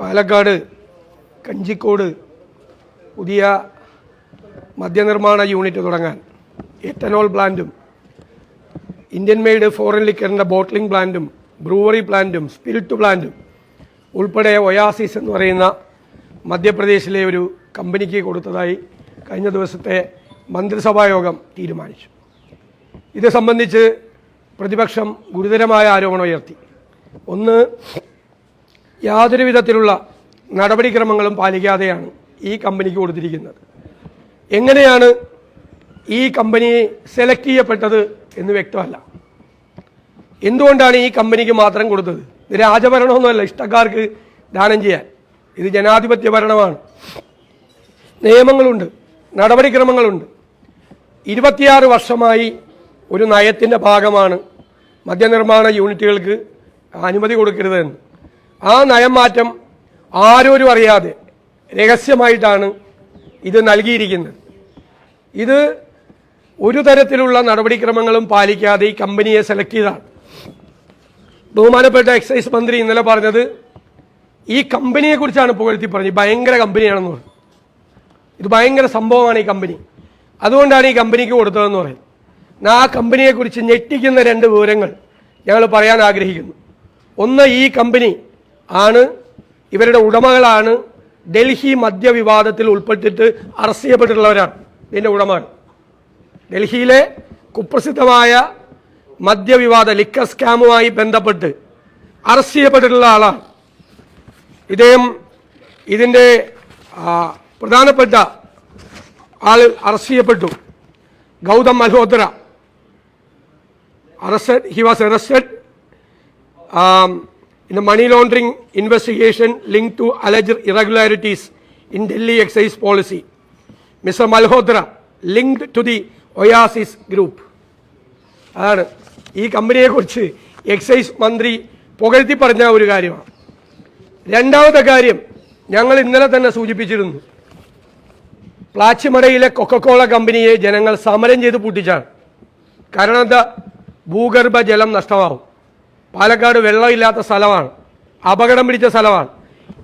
പാലക്കാട് കഞ്ചിക്കോട് പുതിയ മദ്യനിർമ്മാണ യൂണിറ്റ് തുടങ്ങാൻ എത്തനോൾ പ്ലാന്റും ഇന്ത്യൻ മെയ്ഡ് ഫോറിൻ ലിക്കറിന്റെ ബോട്ട്ലിംഗ് പ്ലാന്റും ബ്രൂവറി പ്ലാന്റും സ്പിരിറ്റ് പ്ലാന്റും ഉൾപ്പെടെ ഒയാസിസ് എന്ന് പറയുന്ന മധ്യപ്രദേശിലെ ഒരു കമ്പനിക്ക് കൊടുത്തതായി കഴിഞ്ഞ ദിവസത്തെ മന്ത്രിസഭാ യോഗം തീരുമാനിച്ചു. ഇത് സംബന്ധിച്ച് പ്രതിപക്ഷം ഗുരുതരമായ ആരോപണം ഉയർത്തി. ഒന്ന് യാതൊരു വിധത്തിലുള്ള നടപടിക്രമങ്ങളും പാലിക്കാതെയാണ് ഈ കമ്പനിക്ക് കൊടുത്തിരിക്കുന്നത്. എങ്ങനെയാണ് ഈ കമ്പനി സെലക്ട് ചെയ്യപ്പെട്ടത് എന്ന് വ്യക്തമല്ല. എന്തുകൊണ്ടാണ് ഈ കമ്പനിക്ക് മാത്രം കൊടുത്തത്? ഇത് രാജഭരണമൊന്നുമല്ല ഇഷ്ടക്കാർക്ക് ദാനം ചെയ്യാൻ. ഇത് ജനാധിപത്യ ഭരണമാണ്. നിയമങ്ങളുണ്ട് നടപടിക്രമങ്ങളുണ്ട്. ഇരുപത്തിയാറ് വർഷമായി ഒരു നയത്തിന്റെ ഭാഗമാണ് മദ്യനിർമ്മാണ യൂണിറ്റുകൾക്ക് അനുമതി കൊടുക്കരുതെന്ന്. ആ നയം മാറ്റം ആരോരും അറിയാതെ രഹസ്യമായിട്ടാണ് ഇത് നൽകിയിരിക്കുന്നത്. ഇത് ഒരു തരത്തിലുള്ള നടപടിക്രമങ്ങളും പാലിക്കാതെ ഈ കമ്പനിയെ സെലക്ട് ചെയ്താണ്. ബഹുമാനപ്പെട്ട എക്സൈസ് മന്ത്രി ഇന്നലെ പറഞ്ഞത് ഈ കമ്പനിയെക്കുറിച്ചാണ് പുകഴ്ത്തി പറഞ്ഞത്. ഭയങ്കര കമ്പനിയാണെന്ന് പറഞ്ഞു. ഇത് ഭയങ്കര സംഭവമാണ് ഈ കമ്പനി. അതുകൊണ്ടാണ് ഈ കമ്പനിക്ക് കൊടുത്തതെന്ന് പറയുന്നത്. ആ കമ്പനിയെക്കുറിച്ച് ഞെട്ടിക്കുന്ന രണ്ട് വിവരങ്ങൾ ഞങ്ങൾ പറയാൻ ആഗ്രഹിക്കുന്നു. ഒന്ന് ഈ കമ്പനി ആണ്. ഇവരുടെ ഉടമകളാണ്. ഡൽഹി മദ്യവിവാദത്തിൽ ഉൾപ്പെട്ടിട്ട് അറസ്റ്റ് ചെയ്യപ്പെട്ടിട്ടുള്ളവരാണ്. ഇതിന്റെ ഉടമകൾ. ഡൽഹിയിലെ കുപ്രസിദ്ധമായ മദ്യവിവാദ ലിക്കർ സ്കാമുമായി ബന്ധപ്പെട്ട് അറസ്റ്റ് ചെയ്യപ്പെട്ടിട്ടുള്ള ആളാണ്. ഇദ്ദേഹം ഇതിന്റെ പ്രധാനപ്പെട്ട ആൾ അറസ്റ്റ് ചെയ്യപ്പെട്ടു. Gautam Malhotra. Arrested he was arrested in money laundering investigation link to alleged alleged in in excise policy policy. Malhotra Malhotra to the Oasis group. അതാണ് ഈ കമ്പനിയെക്കുറിച്ച് എക്സൈസ് മന്ത്രി പുകഴ്ത്തി പറഞ്ഞ ഒരു കാര്യമാണ്. രണ്ടാമത്തെ കാര്യം ഞങ്ങൾ ഇന്നലെ തന്നെ സൂചിപ്പിച്ചിരുന്നു. പ്ലാച്ചിമടയിലെ കൊക്കക്കോള കമ്പനിയെ ജനങ്ങൾ സമരം ചെയ്ത് പൂട്ടിച്ചാണ്. കാരണം എന്താ? ഭൂഗർഭ ജലം നഷ്ടമാവും. പാലക്കാട് വെള്ളമില്ലാത്ത സ്ഥലമാണ്. അപകടം പിടിച്ച സ്ഥലമാണ്.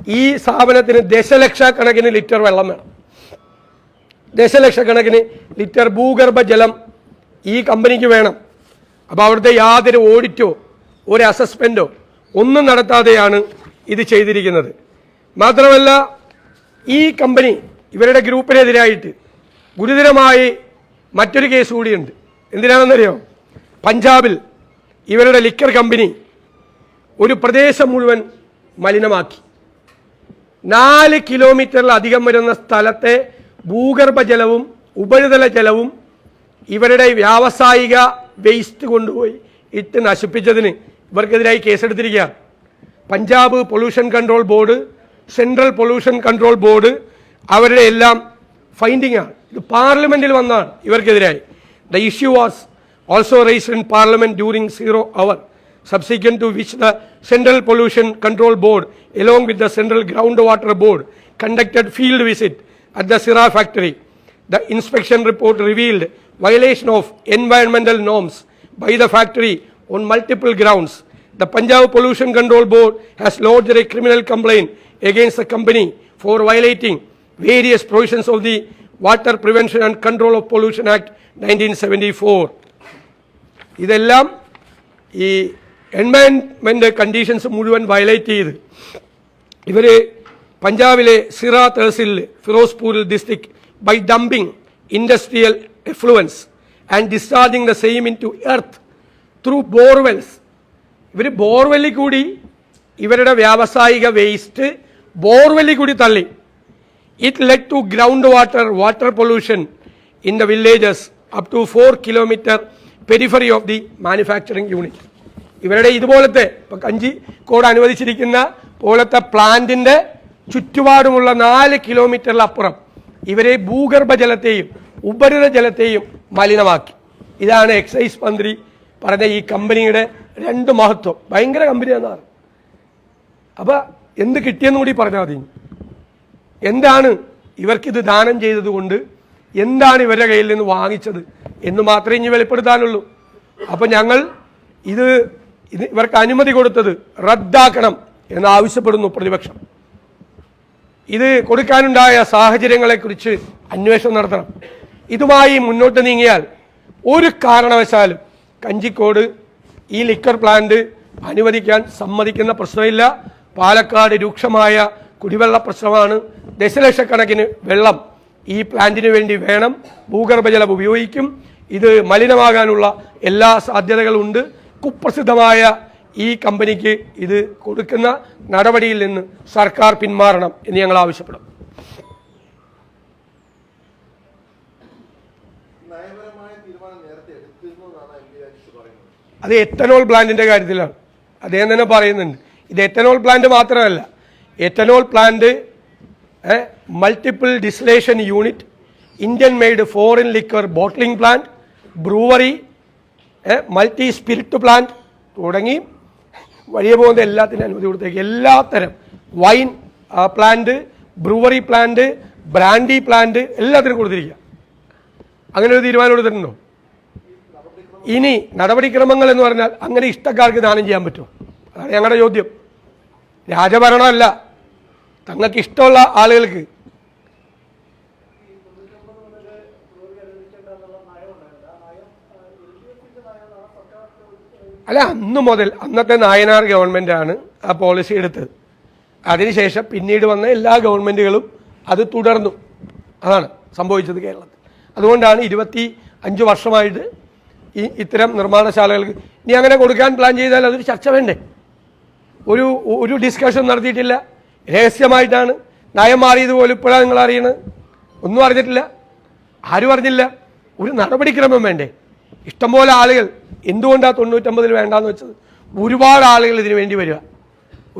ഈ സ്ഥാപനത്തിന് ദശലക്ഷക്കണക്കിന് ലിറ്റർ വെള്ളം വേണം. ദശലക്ഷക്കണക്കിന് ലിറ്റർ ഭൂഗർഭ ജലം ഈ കമ്പനിക്ക് വേണം. അപ്പോൾ അവിടുത്തെ യാതൊരു ഓഡിറ്റോ ഒരു അസസ്മെന്റോ ഒന്നും നടത്താതെയാണ് ഇത് ചെയ്തിരിക്കുന്നത്. മാത്രമല്ല ഈ കമ്പനി ഇവരുടെ ഗ്രൂപ്പിനെതിരായിട്ട് ഗുരുതരമായി മറ്റൊരു കേസ് കൂടിയുണ്ട്. എന്തിനാണെന്നറിയോ? പഞ്ചാബിൽ ഇവരുടെ ലിക്കർ കമ്പനി ഒരു പ്രദേശം മുഴുവൻ മലിനമാക്കി. നാല് കിലോമീറ്ററിലധികം വരുന്ന സ്ഥലത്തെ ഭൂഗർഭജലവും ഉപരിതല ജലവും ഇവരുടെ വ്യാവസായിക വേസ്റ്റ് കൊണ്ടുപോയി ഇട്ട് നശിപ്പിച്ചതിന് ഇവർക്കെതിരായി കേസെടുത്തിരിക്കുകയാണ്. Punjab pollution control board central pollution control board അവരുടെ എല്ലാം ഫൈൻഡിംഗ് ആണ്. ഇത് പാർലമെന്റിൽ വന്നാണ് ഇവർക്കെതിരായി. The issue was also raised in Parliament during zero hour, subsequent to which the Central Pollution Control Board, along with the Central Groundwater Board, conducted field visit at the Sira factory. The inspection report revealed violation of environmental norms by the factory on multiple grounds. The Punjab Pollution Control Board has lodged a criminal complaint against the company for violating various provisions of the Water Prevention and Control of Pollution Act 1974. ഇതെല്ലാം ഈ environment conditions മുഴുവൻ violate ചെയ്ത് ഇവർ പഞ്ചാബിലെ സിറ തഹസിലിൽ ഫിറോസ്പൂരിൽ district by dumping industrial effluents and discharging the same into earth through borewells ഇവർ ബോർവെല്ലിൽ കൂടി ഇവരുടെ വ്യാവസായിക വേസ്റ്റ് ബോർവെല്ലിൽ കൂടി തള്ളി. It led to ground water water pollution in the villages up to four kilometre periphery of the manufacturing unit ഇവരുടെ ഇതുപോലത്തെ ഇപ്പം കഞ്ചി കോഡ് അനുവദിച്ചിരിക്കുന്ന പോലത്തെ പ്ലാന്റിന്റെ ചുറ്റുപാടുമുള്ള നാല് കിലോമീറ്ററിലപ്പുറം ഇവരെ ഭൂഗർഭജലത്തെയും ഉപരിത ജലത്തെയും മലിനമാക്കി. ഇതാണ് എക്സൈസ് മന്ത്രി പറഞ്ഞ ഈ കമ്പനിയുടെ രണ്ട് മഹത്വം. ഭയങ്കര കമ്പനിയാണെന്നാണ്. അപ്പോൾ എന്ത് കിട്ടിയെന്ന് കൂടി പറഞ്ഞാൽ മതി. എന്താണ് ഇവർക്കിത് ദാനം ചെയ്തതുകൊണ്ട് എന്താണ് ഇവരുടെ കയ്യിൽ നിന്ന് വാങ്ങിച്ചത്? എന്ന് മാത്രമേ ഇനി വെളിപ്പെടുത്താനുള്ളൂ. അപ്പോൾ ഞങ്ങൾ ഇത് ഇത് ഇവർക്ക് അനുമതി കൊടുത്തത് റദ്ദാക്കണം എന്ന് ആവശ്യപ്പെടുന്നു പ്രതിപക്ഷം. ഇത് കൊടുക്കാനുണ്ടായ സാഹചര്യങ്ങളെക്കുറിച്ച് അന്വേഷണം നടത്തണം. ഇതുമായി മുന്നോട്ട് നീങ്ങിയാൽ ഒരു കാരണവശാലും കഞ്ചിക്കോട് ഈ ലിക്കർ പ്ലാന്റ് അനുവദിക്കാൻ സമ്മതിക്കുന്ന പ്രശ്നമില്ല. പാലക്കാട് രൂക്ഷമായ കുടിവെള്ള പ്രശ്നമാണ്. ദശലക്ഷക്കണക്കിന് വെള്ളം ഈ പ്ലാന്റിന് വേണ്ടി വേണം. ഭൂഗർഭജലം ഉപയോഗിക്കും. ഇത് മലിനമാകാനുള്ള എല്ലാ സാധ്യതകളും ഉണ്ട് കുപ്രസിദ്ധമായ ഈ കമ്പനിക്ക് ഇത് കൊടുക്കുന്ന നടപടിയിൽ നിന്ന് സർക്കാർ പിന്മാറണം എന്ന് ഞങ്ങൾ ആവശ്യപ്പെടും. അത് എത്തനോൾ പ്ലാന്റിന്റെ കാര്യത്തിലാണ്. അദ്ദേഹം തന്നെ പറയുന്നുണ്ട്. ഇത് എത്തനോൾ പ്ലാന്റ് മാത്രമല്ല. Ethanol plant multiple distillation unit Indian made foreign liquor bottling plant brewery multi spirit plant തുടങ്ങി വലിയ പോകുന്ന എല്ലാത്തിനും അനുമതി കൊടുത്തേക്ക്. എല്ലാത്തരം wine plant brewery plant brandy plant എല്ലാത്തിനും കൊടുത്തിരിക്കുക അങ്ങനെ ഒരു തീരുമാനം എടുത്തിട്ടുണ്ടോ? ഇനി നടപടിക്രമങ്ങൾ എന്ന് പറഞ്ഞാൽ അങ്ങനെ ഇഷ്ടക്കാർക്ക് ദാനം ചെയ്യാൻ പറ്റും. അതാണ് ഞങ്ങളുടെ ചോദ്യം. രാജഭരണമല്ല. തങ്ങൾക്ക് ഇഷ്ടമുള്ള ആളുകൾക്ക് അല്ല അന്ന് മുതൽ അന്നത്തെ നായനാർ ഗവൺമെന്റാണ് ആ പോളിസി എടുത്തത്. അതിനുശേഷം പിന്നീട് വന്ന എല്ലാ ഗവൺമെന്റുകളും അത് തുടർന്നു. അതാണ് സംഭവിച്ചത് കേരളത്തിൽ. അതുകൊണ്ടാണ് ഇരുപത്തി അഞ്ച് വർഷമായിട്ട് ഈ ഇത്തരം നിർമ്മാണശാലകൾക്ക് ഇനി അങ്ങനെ കൊടുക്കാൻ പ്ലാൻ ചെയ്താൽ അതൊരു ചർച്ച വേണ്ടേ? ഒരു ഒരു ഡിസ്കഷൻ നടത്തിയിട്ടില്ല. രഹസ്യമായിട്ടാണ് നയം മാറിയത് പോലും ഇപ്പോഴാണ് നിങ്ങൾ അറിയണത്. ഒന്നും അറിഞ്ഞിട്ടില്ല. ആരും അറിഞ്ഞില്ല. ഒരു നടപടിക്രമം വേണ്ടേ? ഇഷ്ടംപോലെ ആളുകൾ എന്തുകൊണ്ടാണ് തൊണ്ണൂറ്റമ്പതിൽ വേണ്ടാന്ന് വെച്ചത്? ഒരുപാട് ആളുകൾ ഇതിന് വേണ്ടി വരിക.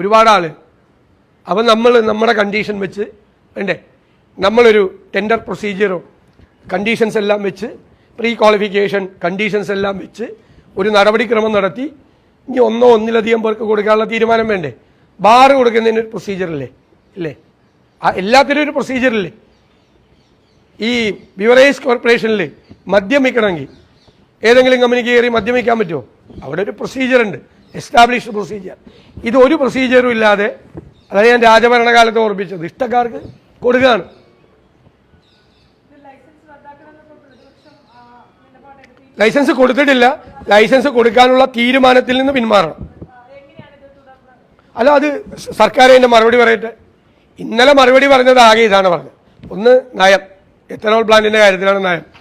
ഒരുപാട് ആൾ അപ്പം നമ്മൾ നമ്മുടെ കണ്ടീഷൻ വെച്ച് വേണ്ടേ? നമ്മളൊരു ടെൻഡർ പ്രൊസീജിയറോ കണ്ടീഷൻസ് എല്ലാം വെച്ച് പ്രീ ക്വാളിഫിക്കേഷൻ കണ്ടീഷൻസ് എല്ലാം വെച്ച് ഒരു നടപടിക്രമം നടത്തി ഇനി ഒന്നോ ഒന്നിലധികം പേർക്ക് കൊടുക്കാനുള്ള തീരുമാനം വേണ്ടേ? ബാറ് കൊടുക്കുന്നതിന് ഒരു പ്രൊസീജിയറല്ലേ ഇല്ലേ? എല്ലാത്തിനും ഒരു പ്രൊസീജിയറല്ലേ ഈ ബിവറേജ് കോർപ്പറേഷനിൽ മദ്യം വിൽക്കണമെങ്കിൽ ഏതെങ്കിലും കമ്പനിക്ക് കയറി മദ്യപിക്കാൻ പറ്റുമോ? അവിടെ ഒരു പ്രൊസീജിയർ ഉണ്ട്. എസ്റ്റാബ്ലിഷ്ഡ് പ്രൊസീജിയർ ഇത് ഒരു പ്രൊസീജിയറും ഇല്ലാതെ അതാണ് ഞാൻ രാജഭരണകാലത്ത് ഓർമ്മിച്ചത് ഇഷ്ടക്കാർക്ക് കൊടുക്കുകയാണ്. ലൈസൻസ് കൊടുത്തിട്ടില്ല. ലൈസൻസ് കൊടുക്കാനുള്ള തീരുമാനത്തിൽ നിന്ന് പിന്മാറണം. അല്ല അത് സർക്കാർ അതിന്റെ മറുപടി പറയട്ടെ. ഇന്നലെ മറുപടി പറഞ്ഞത് ആകെ ഇതാണ് പറഞ്ഞത്. ഒന്ന് നയം. എത്തനോൾ പ്ലാന്റിന്റെ കാര്യത്തിലാണ് നയം.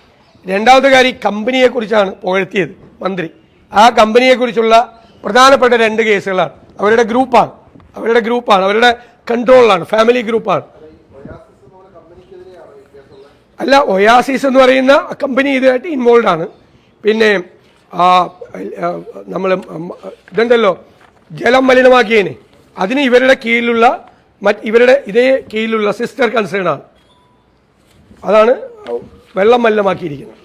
രണ്ടാമത്തെ കാര്യം കമ്പനിയെക്കുറിച്ചാണ് പുകഴ്ത്തിയത് മന്ത്രി. ആ കമ്പനിയെക്കുറിച്ചുള്ള പ്രധാനപ്പെട്ട രണ്ട് കേസുകളാണ്. അവരുടെ ഗ്രൂപ്പാണ്. അവരുടെ ഗ്രൂപ്പാണ്. അവരുടെ കൺട്രോളിലാണ്. ഫാമിലി ഗ്രൂപ്പാണ്. അല്ല ഒയാസിസ് എന്ന് പറയുന്ന കമ്പനി ഇതായിട്ട് ഇൻവോൾവ് ആണ്. പിന്നെ നമ്മൾ ഇതുണ്ടല്ലോ ജലം മലിനമാക്കിയതിന് അതിന് ഇവരുടെ കീഴിലുള്ള മറ്റ് ഇവരുടെ ഇതേ കീഴിലുള്ള സിസ്റ്റർ കൺസേൺ ആണ്. അതാണ് വെള്ളം മലിനമാക്കിയിരിക്കുന്നത്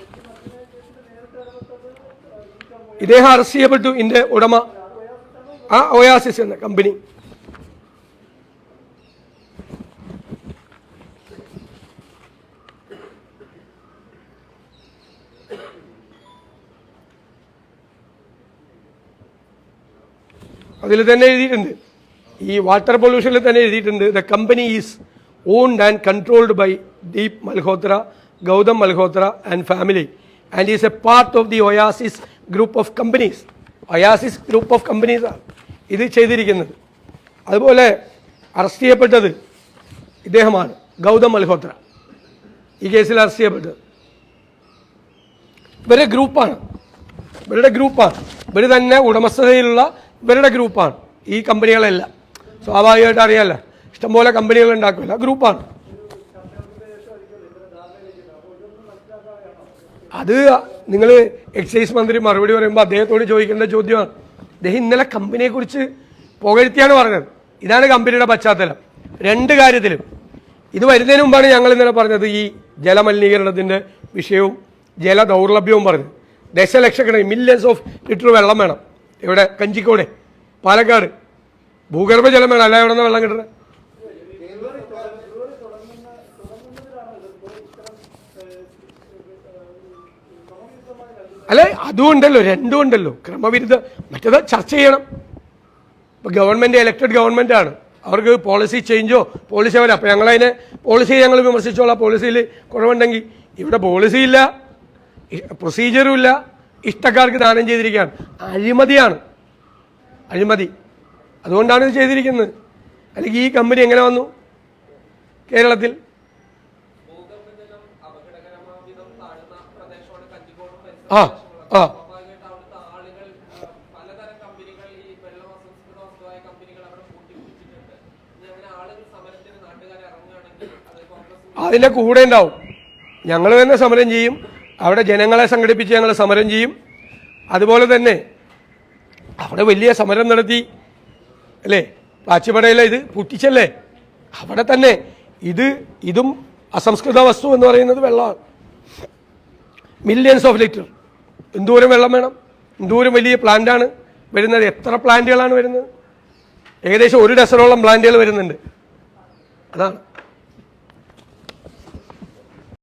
ഇദ്ദേഹം അറസ്റ്റ് ചെയ്യപ്പെട്ടു ഇന്റെ ഉടമ ആ ഒയാസിസ് എന്ന കമ്പനി. അതിൽ തന്നെ എഴുതിയിട്ടുണ്ട്. ഈ വാട്ടർ പൊല്യൂഷനിൽ തന്നെ എഴുതിയിട്ടുണ്ട്. The company is owned and controlled by Deep Malhotra Gautam Malhotra and family and is a part of the Oasis group of companies Oasis group of കമ്പനീസാണ് ഇത് ചെയ്തിരിക്കുന്നത്. അതുപോലെ അറസ്റ്റ് ചെയ്യപ്പെട്ടത് ഇദ്ദേഹമാണ് ഗൗതം മൽഹോത്ര. ഈ കേസിൽ അറസ്റ്റ് ചെയ്യപ്പെട്ടത്. ഇവരുടെ ഗ്രൂപ്പാണ് ഇവരുടെ ഗ്രൂപ്പാണ് ഇവർ തന്നെ ഉടമസ്ഥതയിലുള്ള ഇവരുടെ ഗ്രൂപ്പാണ് ഈ കമ്പനികളെല്ലാം സ്വാഭാവികമായിട്ട് അറിയാമല്ലോ ഇഷ്ടംപോലെ കമ്പനികൾ ഉണ്ടാക്കില്ല ഗ്രൂപ്പാണ് അത് നിങ്ങൾ എക്സൈസ് മന്ത്രി മറുപടി പറയുമ്പോൾ അദ്ദേഹത്തോട് ചോദിക്കേണ്ട ചോദ്യമാണ്. അദ്ദേഹം ഇന്നലെ കമ്പനിയെക്കുറിച്ച് പുകഴ്ത്തിയാണ് പറഞ്ഞത്. ഇതാണ് കമ്പനിയുടെ പശ്ചാത്തലം. രണ്ട് കാര്യത്തിലും. ഇത് വരുന്നതിന് മുമ്പാണ് ഞങ്ങൾ ഇന്നലെ പറഞ്ഞത് ഈ ജലമലിനീകരണത്തിന്റെ വിഷയവും ജല ദൗർലഭ്യവും പറഞ്ഞത്. ദശലക്ഷക്കണക്കിന് മില്യൺസ് ഓഫ് ലിറ്റർ വെള്ളം വേണം. ഇവിടെ കഞ്ചിക്കോടെ പാലക്കാട്. ഭൂഗർഭജലം വേണം. അല്ല എവിടെ നിന്ന് വെള്ളം കിട്ടണേ അല്ല? അതും ഉണ്ടല്ലോ രണ്ടും ഉണ്ടല്ലോ. ക്രമവിരുദ്ധ മറ്റേത് ചർച്ച ചെയ്യണം. ഇപ്പൊ ഗവൺമെന്റ് ഇലക്ടഡ് ഗവൺമെന്റ് ആണ്. അവർക്ക് പോളിസി ചേഞ്ചോ പോളിസി അവരെ അപ്പോൾ ഞങ്ങളതിനെ പോളിസി ഞങ്ങൾ വിമർശിച്ചോളാം. പോളിസിയിൽ കുറവുണ്ടെങ്കിൽ ഇവിടെ പോളിസി ഇല്ല. പ്രൊസീജിയറും ഇല്ല. ഇഷ്ടക്കാർക്ക് ദാനം ചെയ്തിരിക്കുകയാണ്. അഴിമതിയാണ്. അഴിമതി. അതുകൊണ്ടാണ് ഇത് ചെയ്തിരിക്കുന്നത്. അല്ലെങ്കിൽ ഈ കമ്പനി എങ്ങനെ വന്നു? കേരളത്തിൽ ഭൂഗർഭജലം അപകടകരമാവിധം താഴ്ന്ന പ്രദേശമാണ് കഞ്ചിക്കോടും ആ ആ സ്വാഭാവികമായിട്ട് അവിടുത്തെ ആളുകൾ ആ, പലതരം കമ്പനികൾ ഈ വെള്ളം അസംസ്കൃത വസ്തുവായ കമ്പനികൾ അവിടെ പൂട്ടിപ്പിടിച്ചിട്ടുണ്ട് ഇനി അങ്ങനെ ആളുകൾ സമരത്തിന് നാട്ടുകാർ ഇറങ്ങുകയാണെങ്കിൽ അത് കോൺഗ്രസ് അതിന്റെ കൂടെ ഉണ്ടാവും. ഞങ്ങൾ തന്നെ സമരം ചെയ്യും. അവിടെ ജനങ്ങളെ സംഘടിപ്പിച്ച് ഞങ്ങൾ സമരം ചെയ്യും. അതുപോലെ തന്നെ അവിടെ വലിയ സമരം നടത്തി. അല്ലേ? പാച്ചിപ്പടയിലെ ഇത് പൊട്ടിച്ചല്ലേ? അവിടെ തന്നെ ഇത് ഇതും അസംസ്കൃത വസ്തു എന്ന് പറയുന്നത് വെള്ളമാണ്. മില്യൺസ് ഓഫ് ലിറ്റർ എന്തോരം വെള്ളം വേണം? എന്തോരം വലിയ പ്ലാന്റാണ് വരുന്നത്? എത്ര പ്ലാന്റുകളാണ് വരുന്നത്? ഏകദേശം ഒരു ഡസനോളം പ്ലാന്റുകൾ വരുന്നുണ്ട്. അതാണ്.